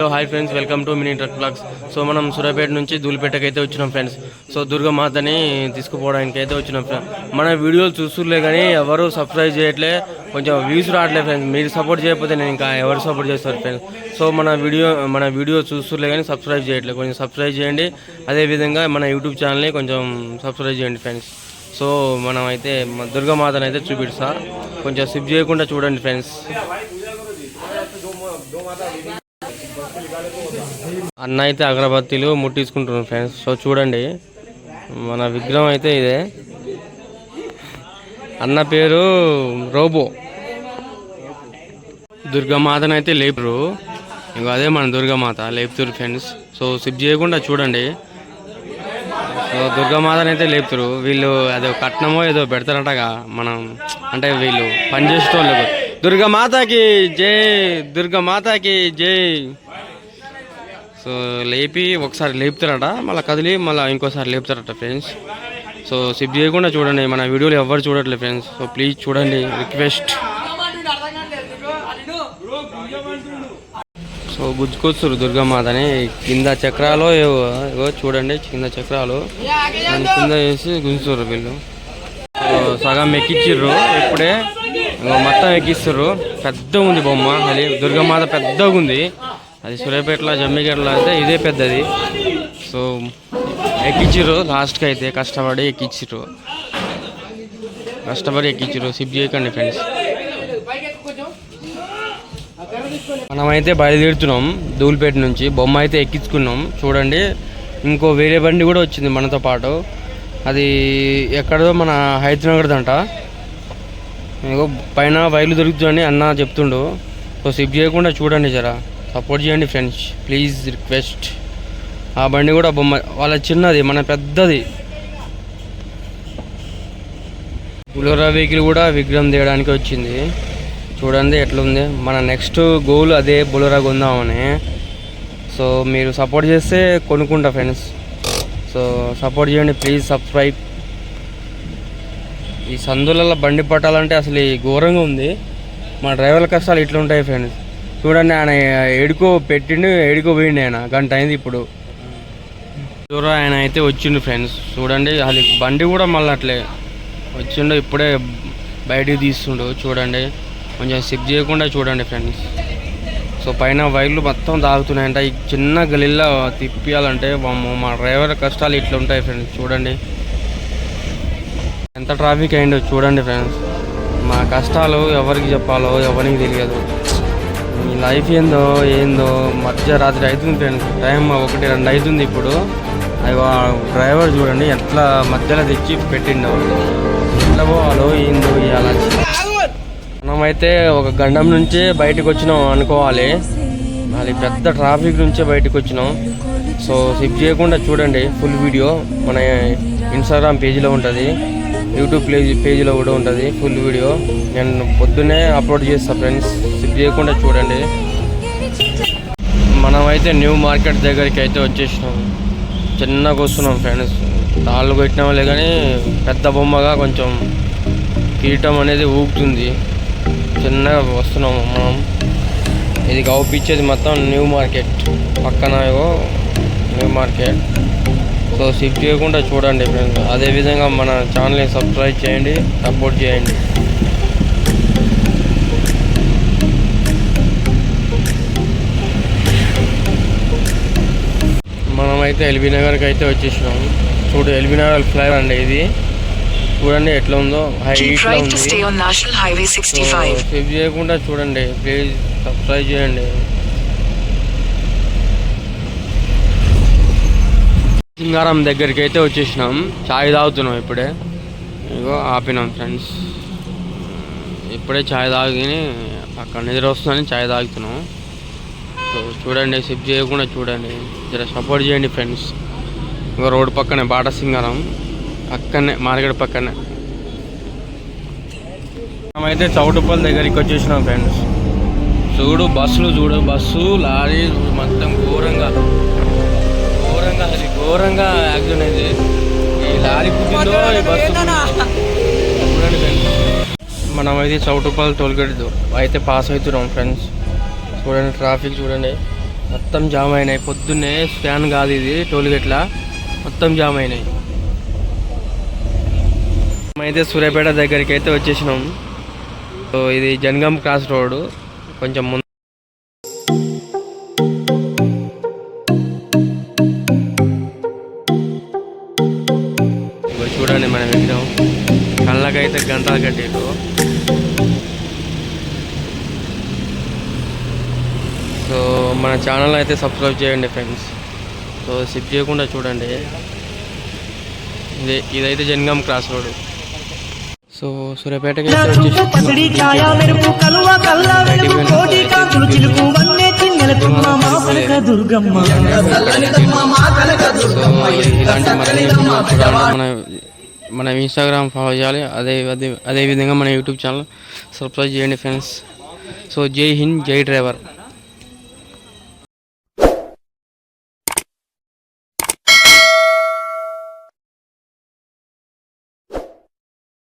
Hello hi friends welcome to mini truck blogs so మనం సూర్యాపేట నుంచి ధూళిపేటకి అయితే వచ్చినాం ఫ్రెండ్స్ సో దుర్గమాతని తీసుకుపోవడానికి అయితే వచ్చినాం ఫ్రెండ్స్ మన వీడియోలు చూస్తులే కానీ ఎవరు సబ్స్క్రైబ్ చేయట్లే కొంచెం వ్యూస్ రావట్లేదు ఫ్రెండ్స్ మీరు సపోర్ట్ చేయకపోతే నేను ఇంకా ఎవరు సపోర్ట్ చేస్తారు ఫ్రెండ్స్ సో మన వీడియో మన వీడియో చూస్తులే కానీ సబ్స్క్రైబ్ చేయట్లేదు కొంచెం సబ్స్క్రైబ్ చేయండి అదేవిధంగా మన యూట్యూబ్ ఛానల్ని కొంచెం సబ్స్క్రైబ్ చేయండి ఫ్రెండ్స్ సో మనం అయితే దుర్గమాతని అయితే చూపిస్తా కొంచెం సిప్ చేయకుండా చూడండి ఫ్రెండ్స్ అన్న అయితే అగరబత్తీలు ముట్టించుకుంటున్నాం ఫ్రెండ్స్. సో చూడండి మన విగ్రహం అయితే ఇదే. అన్న పేరు రోబో. దుర్గామాతను అయితే లేపురు. ఇంకో అదే మన దుర్గామాత లేపుతురు ఫ్రెండ్స్. సో సిప్ చేయకుండా చూడండి. సో దుర్గామాతను అయితే లేపుతురు. వీళ్ళు అదో కట్నమో ఏదో పెడతారటగా మనం అంటే వీళ్ళు పనిచేసేటోళ్ళు దుర్గామాతకి జై దుర్గామాతకి జై. సో లేపి ఒకసారి లేపుతారట మళ్ళీ కదిలి మళ్ళీ ఇంకోసారి లేపుతారట ఫ్రెండ్స్ సో సిప్ చేయకుండా చూడండి మన వీడియోలు ఎవరు చూడట్లేదు ఫ్రెండ్స్ సో ప్లీజ్ చూడండి రిక్వెస్ట్ సో గుజ్జుకొస్తారు దుర్గమాతని కింద చక్రాలు ఏవో ఏవో చూడండి కింద చక్రాలు. కింద వేసి గుంజుతారు వీళ్ళు. సో సగం ఎక్కిచ్చిర్రు ఇప్పుడే మొత్తం ఎక్కిస్తారు పెద్దగా ఉంది బొమ్మ అది దుర్గమాత పెద్దగా ఉంది అది సూర్యాపేటలో జమ్మిగడ్డలో అయితే ఇదే పెద్దది. సో ఎక్కించారు లాస్ట్కి అయితే కష్టపడి ఎక్కించారు కష్టపడి ఎక్కించారు సిప్ చేయకండి ఫ్రెండ్స్ మనమైతే బయలుదేరుతున్నాం ధూల్పేట నుంచి. బొమ్మ అయితే ఎక్కించుకున్నాం. చూడండి ఇంకో వేరే బండి కూడా వచ్చింది మనతో పాటు. అది ఎక్కడదో మన హైదరాబాద్ అంట పైన వైర్లు దొరుకుతుందని అన్న చెప్తుండు. సో సిప్ చేయకుండా చూడండి జరా. సపోర్ట్ చేయండి ఫ్రెండ్స్ ప్లీజ్ రిక్వెస్ట్ ఆ బండి కూడా బొమ్మ వాళ్ళ చిన్నది మన పెద్దది. పులిహోర వెహికల్ కూడా విగ్రహం తీయడానికి వచ్చింది. చూడండి ఎట్లుంది. మన నెక్స్ట్ గోల్ అదే బులరా కొందామని. సో మీరు సపోర్ట్ చేస్తే కొనుక్కుంటా ఫ్రెండ్స్ సో సపోర్ట్ చేయండి ప్లీజ్ సబ్స్క్రైబ్ ఈ సందులలో బండి పట్టాలంటే అసలు ఈ ఘోరంగా ఉంది. మా డ్రైవర్ల కష్టాలు ఇట్లుంటాయి ఫ్రెండ్స్ చూడండి ఆయన ఎడుకో పెట్టిండు ఎడుకో పోయిండు ఆయన. గంట అయింది ఇప్పుడు. దూరం ఆయన అయితే వచ్చిండు ఫ్రెండ్స్ చూడండి అది బండి కూడా మళ్ళీ అట్లే వచ్చిండు ఇప్పుడే బయటికి తీస్తుండు. చూడండి కొంచెం సిక్ చేయకుండా చూడండి ఫ్రెండ్స్ సో పైన వైర్లు మొత్తం తాగుతున్నాయంట. ఈ చిన్న గలిల్లో తిప్పియాలంటే మా డ్రైవర్ కష్టాలు ఇట్లా ఉంటాయి ఫ్రెండ్స్ చూడండి. ఎంత ట్రాఫిక్ అయిందో చూడండి ఫ్రెండ్స్ మా కష్టాలు ఎవరికి చెప్పాలో ఎవరికి తెలియదు. ఈ లైఫ్ ఏందో ఏందో మధ్యరాత్రి అవుతుంది ఫ్రెండ్స్ టైం ఒకటి రెండు అవుతుంది ఇప్పుడు. అయ్యో డ్రైవర్ చూడండి ఎట్లా మధ్యలో తెచ్చి పెట్టిండో. ఎట్లా పోవాలో ఏందో ఇలా మనమైతే ఒక గండం నుంచే బయటకు వచ్చినాం అనుకోవాలి. అది పెద్ద ట్రాఫిక్ నుంచే బయటకు వచ్చినాం. సో స్కిప్ చేయకుండా చూడండి ఫుల్ వీడియో మన ఇన్స్టాగ్రామ్ పేజీలో ఉంటుంది. యూట్యూబ్ పేజ్ పేజీలో కూడా ఉంటుంది ఫుల్ వీడియో నేను పొద్దున్నే అప్లోడ్ చేస్తాను ఫ్రెండ్స్ సిప్ చేయకుండా చూడండి. మనమైతే న్యూ మార్కెట్ దగ్గరికి అయితే వచ్చేసినాం. చిన్నగా వస్తున్నాం ఫ్రెండ్స్ తాళ్ళు కొట్టినామలే కానీ పెద్ద బొమ్మగా కొంచెం కీటం అనేది ఊగుతుంది చిన్నగా వస్తున్నాము మనం ఇది కౌపిచ్చేది మొత్తం న్యూ మార్కెట్ పక్కన న్యూ మార్కెట్ సో సిప్ చేయకుండా చూడండి ఫ్రెండ్స్ అదేవిధంగా మన ఛానల్ని సబ్స్క్రైబ్ చేయండి సపోర్ట్ చేయండి. మనమైతే ఎల్బీ నగర్కి అయితే వచ్చేసినాం. చూడు ఎల్బీ నగర్ ఫ్లైవర్ అండి ఇది. చూడండి ఎట్లా ఉందో హైట్లో ఉంది. stay on National Highway 65. Skip చేయకుండా చూడండి ప్లీజ్ సబ్స్క్రైబ్ చేయండి. సింగారం దగ్గరికి అయితే వచ్చేసినాం. చాయ్ తాగుతున్నాం ఇప్పుడే. ఇగో ఆపినాం ఫ్రెండ్స్. ఇప్పుడే చాయ్ తాగి అక్కడ నిద్ర వస్తుందని చాయ్ తాగుతున్నాం. సో చూడండి సిప్ చేయకుండా చూడండి. జర సపోర్ట్ చేయండి ఫ్రెండ్స్. ఇగో రోడ్డు పక్కనే బాట సింగారం. పక్కనే మార్కెట్ పక్కనే. మనమైతే చౌటుపల్లి దగ్గరికి వచ్చేసినాం ఫ్రెండ్స్. చూడు బస్సులు చూడు. బస్సు లారీ మొత్తం ఘోరంగా. ఘోరంగా యాక్సిడెంట్ అయింది ఈ లారీ పుట్టిందో ఈ బస్సు ఫ్రెండ్స్ మనమైతే చౌటుపల్లి టోల్గేట్ అయితే పాస్ అవుతున్నాం ఫ్రెండ్స్. చూడండి ట్రాఫిక్ చూడండి. మొత్తం జామ్ అయినాయి. పొద్దున్నే స్కాన్ కాదు ఇది టోల్గేట్ల. మొత్తం జామ్ అయినాయి. మేమైతే సూర్యాపేట దగ్గరికి అయితే వచ్చేసినాం. సో ఇది జనగాం క్రాస్ రోడ్ కొంచెం ముందు కళ్ళకైతే గంటలు కట్టిరు సో మన ఛానల్ అయితే సబ్స్క్రైబ్ చేయండి ఫ్రెండ్స్. సో సిప్ చేయకుండా చూడండి. ఇది ఇదైతే జనగాం క్రాస్ రోడ్. సో సూర్యాపేటకి అయితే ఇలాంటి మన మన ఇన్స్టాగ్రామ్ ఫాలో చేయాలి. అదే అదే అదేవిధంగా మన యూట్యూబ్ ఛానల్ సబ్స్క్రైబ్ చేయండి ఫ్రెండ్స్ సో జై హింద్ జై డ్రైవర్.